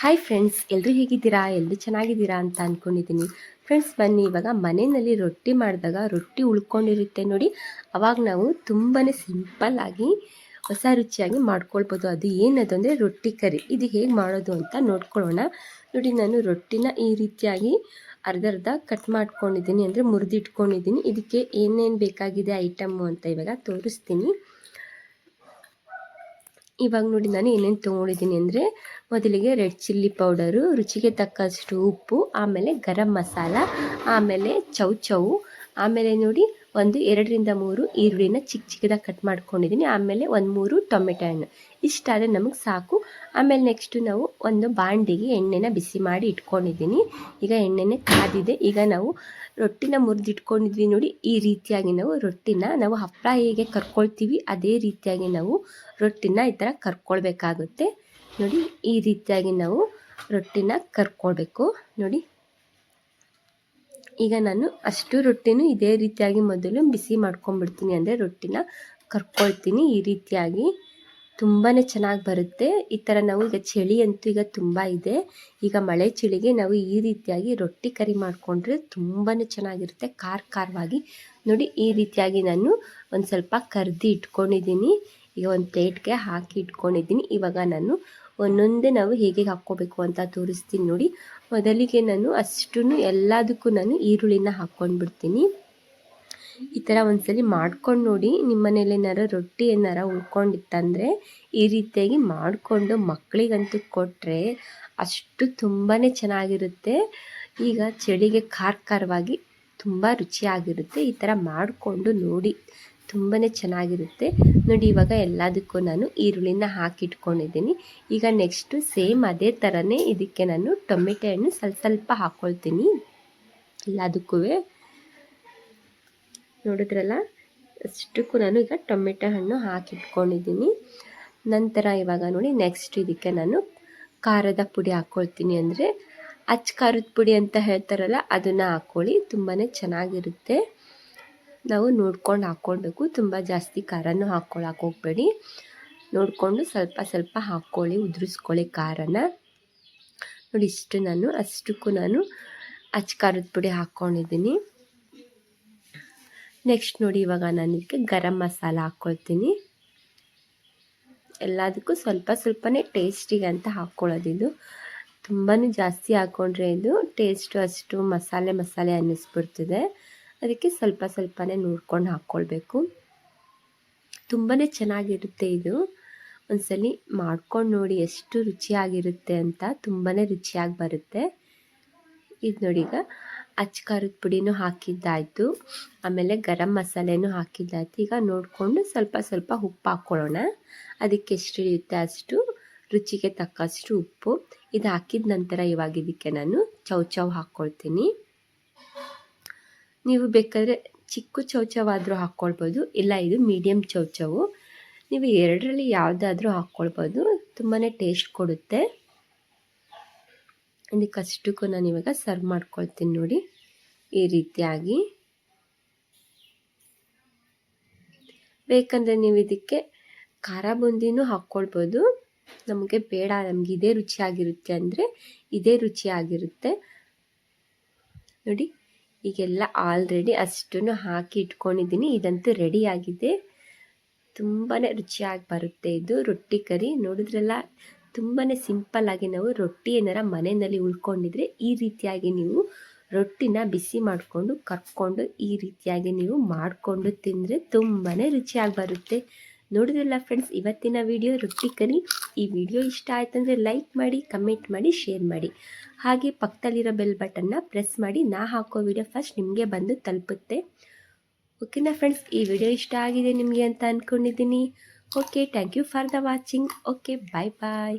Hi friends ಎಲ್ಲರೂ ಹೇಗಿದ್ದೀರಾ? ಎಲ್ಲರೂ ಚೆನ್ನಾಗಿದ್ದೀರಾ ಅಂತ ಅಂದ್ಕೊಂಡಿದ್ದೀನಿ ಫ್ರೆಂಡ್ಸ್ ಬನ್ನಿ, ಇವಾಗ ಮನೆಯಲ್ಲಿ ರೊಟ್ಟಿ ಮಾಡಿದಾಗ ರೊಟ್ಟಿ ಉಳ್ಕೊಂಡಿರುತ್ತೆ ನೋಡಿ. ಅವಾಗ ನಾವು ತುಂಬಾ ಸಿಂಪಲ್ಲಾಗಿ ಹೊಸ ರುಚಿಯಾಗಿ ಮಾಡ್ಕೊಳ್ಬೋದು. ಅದು ಏನದು ಅಂದರೆ ರೊಟ್ಟಿ ಕರಿ. ಇದು ಹೇಗೆ ಮಾಡೋದು ಅಂತ ನೋಡ್ಕೊಳ್ಳೋಣ. ನೋಡಿ, ನಾನು ರೊಟ್ಟಿನ ಈ ರೀತಿಯಾಗಿ ಅರ್ಧ ಅರ್ಧ ಕಟ್ ಮಾಡ್ಕೊಂಡಿದ್ದೀನಿ. ಅಂದರೆ ಮುರಿದಿಟ್ಕೊಂಡಿದ್ದೀನಿ. ಇದಕ್ಕೆ ಏನೇನು ಬೇಕಾಗಿದೆ ಐಟಮ್ಮು ಅಂತ ಇವಾಗ ತೋರಿಸ್ತೀನಿ. ಇವಾಗ ನೋಡಿ ನಾನು ಏನೇನು ತೊಗೊಂಡಿದ್ದೀನಿ ಅಂದರೆ ಮೊದಲಿಗೆ ರೆಡ್ ಚಿಲ್ಲಿ ಪೌಡರು, ರುಚಿಗೆ ತಕ್ಕಷ್ಟು ಉಪ್ಪು, ಆಮೇಲೆ ಗರಂ ಮಸಾಲ, ಆಮೇಲೆ ಚೌ ಚೌ, ಆಮೇಲೆ ನೋಡಿ ಒಂದು, ಎರಡರಿಂದ ಮೂರು ಈರುಳ್ಳಿನ ಚಿಕ್ಕ ಚಿಕ್ಕದಾಗಿ ಕಟ್ ಮಾಡ್ಕೊಂಡಿದ್ದೀನಿ ಆಮೇಲೆ ಒಂದು, ಮೂರು ಟೊಮೆಟೊ ಹಣ್ಣು. ಇಷ್ಟಾದರೆ ನಮಗೆ ಸಾಕು. ಆಮೇಲೆ ನೆಕ್ಸ್ಟು ನಾವು ಒಂದು ಬಾಂಡಿಗೆ ಎಣ್ಣೆನ ಬಿಸಿ ಮಾಡಿ ಇಟ್ಕೊಂಡಿದ್ದೀನಿ ಈಗ ಎಣ್ಣೆನೇ ಕಾದಿದೆ. ಈಗ ನಾವು ರೊಟ್ಟಿನ ಮುರಿದಿಟ್ಕೊಂಡಿದ್ವಿ ನೋಡಿ. ಈ ರೀತಿಯಾಗಿ ನಾವು ರೊಟ್ಟಿನ ನಾವು ಹಪ್ಪಳ ಹೇಗೆ ಕರ್ಕೊಳ್ತೀವಿ, ಅದೇ ರೀತಿಯಾಗಿ ನಾವು ರೊಟ್ಟಿನ ಈ ಥರ ಕರ್ಕೊಳ್ಬೇಕಾಗುತ್ತೆ. ನೋಡಿ, ಈ ರೀತಿಯಾಗಿ ನಾವು ರೊಟ್ಟಿನ ಕರ್ಕೊಳ್ಬೇಕು. ನೋಡಿ ಈಗ ನಾನು ಅಷ್ಟು ರೊಟ್ಟಿನೂ ಇದೇ ರೀತಿಯಾಗಿ ಮೊದಲು ಬಿಸಿ ಮಾಡ್ಕೊಂಡ್ಬಿಡ್ತೀನಿ ಅಂದರೆ ರೊಟ್ಟಿನ ಕರ್ಕೊಳ್ತೀನಿ. ಈ ರೀತಿಯಾಗಿ ತುಂಬಾ ಚೆನ್ನಾಗಿ ಬರುತ್ತೆ. ಈ ಥರ ನಾವು ಈಗ ಚಳಿ ಅಂತೂ ಈಗ ತುಂಬ ಇದೆ. ಈಗ ಮಳೆ ಚಳಿಗೆ ನಾವು ಈ ರೀತಿಯಾಗಿ ರೊಟ್ಟಿ ಕರಿ ಮಾಡಿಕೊಂಡ್ರೆ ತುಂಬಾ ಚೆನ್ನಾಗಿರುತ್ತೆ. ಖಾರ ಖಾರವಾಗಿ. ನೋಡಿ, ಈ ರೀತಿಯಾಗಿ ನಾನು ಒಂದು ಸ್ವಲ್ಪ ಕರ್ದು ಇಟ್ಕೊಂಡಿದ್ದೀನಿ. ಈಗ ಒಂದು ಪ್ಲೇಟ್ಗೆ ಹಾಕಿ ಇಟ್ಕೊಂಡಿದ್ದೀನಿ. ಇವಾಗ ನಾನು ಒಂದೊಂದೇ ನಾವು ಹೇಗೆ ಹಾಕ್ಕೋಬೇಕು ಅಂತ ತೋರಿಸ್ತೀನಿ ನೋಡಿ. ಮೊದಲಿಗೆ ನಾನು ಅಷ್ಟು ಎಲ್ಲದಕ್ಕೂ ನಾನು ಈರುಳ್ಳಿನ ಹಾಕ್ಕೊಂಡ್ಬಿಡ್ತೀನಿ. ಈ ಥರ ಒಂದ್ಸಲಿ ಮಾಡ್ಕೊಂಡು ನೋಡಿ, ನಿಮ್ಮ ಮನೇಲಿ ಏನಾರು ರೊಟ್ಟಿ ಏನಾರ ಉಳ್ಕೊಂಡಿತ್ತಂದರೆ ಈ ರೀತಿಯಾಗಿ ಮಾಡಿಕೊಂಡು ಮಕ್ಕಳಿಗಂತೂ ಕೊಟ್ಟರೆ ಅಷ್ಟು ತುಂಬಾ ಚೆನ್ನಾಗಿರುತ್ತೆ. ಈಗ ಚಳಿಗೆ ಖಾರ ಖಾರವಾಗಿ ತುಂಬ ರುಚಿಯಾಗಿರುತ್ತೆ. ಈ ಥರ ಮಾಡಿಕೊಂಡು ನೋಡಿ. ತುಂಬಾ ಚೆನ್ನಾಗಿರುತ್ತೆ. ನೋಡಿ, ಇವಾಗ ಎಲ್ಲದಕ್ಕೂ ನಾನು ಈರುಳ್ಳಿನ ಹಾಕಿಟ್ಕೊಂಡಿದ್ದೀನಿ. ಈಗ ನೆಕ್ಸ್ಟು ಸೇಮ್ ಅದೇ ಥರನೇ ಇದಕ್ಕೆ ನಾನು ಟೊಮೆಟೊ ಹಣ್ಣು ಸ್ವಲ್ಪ ಸ್ವಲ್ಪ ಹಾಕ್ಕೊಳ್ತೀನಿ ಎಲ್ಲದಕ್ಕೂ. ನೋಡಿದ್ರಲ್ಲ? ಅಷ್ಟಕ್ಕೂ ನಾನು ಈಗ ಟೊಮೆಟೊ ಹಣ್ಣು ಹಾಕಿಟ್ಕೊಂಡಿದ್ದೀನಿ. ನಂತರ ಇವಾಗ ನೋಡಿ ನೆಕ್ಸ್ಟ್ ಇದಕ್ಕೆ ನಾನು ಖಾರದ ಪುಡಿ ಹಾಕ್ಕೊಳ್ತೀನಿ ಅಂದರೆ ಅಚ್ಚ ಖಾರದ ಪುಡಿ ಅಂತ ಹೇಳ್ತಾರಲ್ಲ, ಅದನ್ನು ಹಾಕ್ಕೊಳ್ಳಿ ತುಂಬಾ ಚೆನ್ನಾಗಿರುತ್ತೆ. ನಾವು ನೋಡ್ಕೊಂಡು ಹಾಕ್ಕೊಳ್ಬೇಕು. ತುಂಬ ಜಾಸ್ತಿ ಖಾರನೂ ಹಾಕ್ಕೊಳಕ್ಕೆ ಹೋಗಬೇಡಿ. ನೋಡಿಕೊಂಡು ಸ್ವಲ್ಪ ಸ್ವಲ್ಪ ಹಾಕ್ಕೊಳ್ಳಿ, ಉದುರಿಸ್ಕೊಳ್ಳಿ ಖಾರನ. ನೋಡಿ ಇಷ್ಟು ನಾನು, ಅಷ್ಟಕ್ಕೂ ನಾನು ಅಚ್ಚ ಖಾರದ ಪುಡಿ ಹಾಕ್ಕೊಂಡಿದ್ದೀನಿ. ನೆಕ್ಸ್ಟ್ ನೋಡಿ ಇವಾಗ ನಾನು ಇದಕ್ಕೆ ಗರಂ ಮಸಾಲ ಹಾಕ್ಕೊಳ್ತೀನಿ. ಎಲ್ಲದಕ್ಕೂ ಸ್ವಲ್ಪ ಸ್ವಲ್ಪನೇ ಟೇಸ್ಟಿಗೆ ಅಂತ ಹಾಕ್ಕೊಳ್ಳೋದಿದು ತುಂಬಾ ಜಾಸ್ತಿ ಹಾಕ್ಕೊಂಡ್ರೆ ಇದು ಟೇಸ್ಟು ಅಷ್ಟು ಮಸಾಲೆ ಮಸಾಲೆ ಅನ್ನಿಸ್ಬಿಡ್ತದೆ. ಅದಕ್ಕೆ ಸ್ವಲ್ಪ ಸ್ವಲ್ಪನೇ ನೋಡ್ಕೊಂಡು ಹಾಕ್ಕೊಳ್ಬೇಕು. ತುಂಬಾ ಚೆನ್ನಾಗಿರುತ್ತೆ ಇದು. ಒಂದ್ಸಲಿ ಮಾಡ್ಕೊಂಡು ನೋಡಿ ಎಷ್ಟು ರುಚಿಯಾಗಿರುತ್ತೆ ಅಂತ ತುಂಬಾ ರುಚಿಯಾಗಿ ಬರುತ್ತೆ. ಇದು ನೋಡಿ ಈಗ ಅಚ್ಚ ಖಾರದ ಪುಡಿನೂ ಹಾಕಿದ್ದಾಯಿತು. ಆಮೇಲೆ ಗರಂ ಮಸಾಲೆನೂ ಹಾಕಿದ್ದಾಯ್ತು. ಈಗ ನೋಡಿಕೊಂಡು ಸ್ವಲ್ಪ ಸ್ವಲ್ಪ ಉಪ್ಪು ಹಾಕ್ಕೊಳ್ಳೋಣ. ಅದಕ್ಕೆ ಎಷ್ಟು ಹಿಡಿಯುತ್ತೆ ಅಷ್ಟು ರುಚಿಗೆ ತಕ್ಕಷ್ಟು ಉಪ್ಪು. ಇದು ಹಾಕಿದ ನಂತರ ಇವಾಗ ಇದಕ್ಕೆ ನಾನು ಚೌಚೌ ಹಾಕ್ಕೊಳ್ತೀನಿ. ನೀವು ಬೇಕಾದರೆ ಚಿಕ್ಕ ಚೌಚವಾದರೂ ಹಾಕ್ಕೊಳ್ಬೋದು, ಇಲ್ಲ ಇದು ಮೀಡಿಯಮ್ ಚೌಚವು. ನೀವು ಎರಡರಲ್ಲಿ ಯಾವುದಾದ್ರೂ ಹಾಕ್ಕೊಳ್ಬೋದು ತುಂಬಾ ಟೇಸ್ಟ್ ಕೊಡುತ್ತೆ. ಇದಕ್ಕಷ್ಟಕ್ಕೂ ನಾನು ಇವಾಗ ಸರ್ವ್ ಮಾಡ್ಕೊಳ್ತೀನಿ ನೋಡಿ, ಈ ರೀತಿಯಾಗಿ. ಬೇಕಂದರೆ ನೀವು ಇದಕ್ಕೆ ಖಾರ ಬೂಂದಿನೂ ಹಾಕ್ಕೊಳ್ಬೋದು. ನಮಗೆ ಬೇಡ, ನಮಗೆ ಇದೇ ರುಚಿಯಾಗಿರುತ್ತೆ ಅಂದರೆ ಇದೇ ರುಚಿಯಾಗಿರುತ್ತೆ. ನೋಡಿ. ಈಗೆಲ್ಲ ಆಲ್ರೆಡಿ ಅಷ್ಟನ್ನು ಹಾಕಿ ಇಟ್ಕೊಂಡಿದ್ದೀನಿ. ಇದಂತೂ ರೆಡಿಯಾಗಿದೆ ತುಂಬಾ ರುಚಿಯಾಗಿ ಬರುತ್ತೆ ಇದು. ರೊಟ್ಟಿ ಕರಿ. ನೋಡಿದ್ರಲ್ಲ ತುಂಬಾ ಸಿಂಪಲ್ಲಾಗಿ ನಾವು ರೊಟ್ಟಿ ಏನಾರ ಮನೆಯಲ್ಲಿ ಉಳ್ಕೊಂಡಿದ್ರೆ ಈ ರೀತಿಯಾಗಿ ನೀವು ರೊಟ್ಟಿನ ಬಿಸಿ ಮಾಡಿಕೊಂಡು, ಕರ್ಕೊಂಡು ಈ ರೀತಿಯಾಗಿ ನೀವು ಮಾಡಿಕೊಂಡು ತಿಂದರೆ ತುಂಬಾ ರುಚಿಯಾಗಿ ಬರುತ್ತೆ. ನೋಡಿದ್ರಲ್ಲ ಫ್ರೆಂಡ್ಸ್ ಇವತ್ತಿನ ವಿಡಿಯೋ ರೊಟ್ಟಿ ಕರಿ ಈ ವಿಡಿಯೋ ಇಷ್ಟ ಆಯ್ತಂದರೆ ಲೈಕ್ ಮಾಡಿ ಕಮೆಂಟ್ ಮಾಡಿ ಶೇರ್ ಮಾಡಿ. ಹಾಗೆ ಪಕ್ಕದಲ್ಲಿರೋ ಬೆಲ್ ಬಟನ್ನ ಪ್ರೆಸ್ ಮಾಡಿ, ನಾ ಹಾಕೋ ವಿಡಿಯೋ ಫಸ್ಟ್ ನಿಮಗೆ ಬಂದು ತಲುಪುತ್ತೆ. ಓಕೆನಾ ಫ್ರೆಂಡ್ಸ್ ಈ ವಿಡಿಯೋ ಇಷ್ಟ ಆಗಿದೆ ನಿಮಗೆ ಅಂತ ಅಂದ್ಕೊಂಡಿದ್ದೀನಿ okay thank you for the watching okay bye bye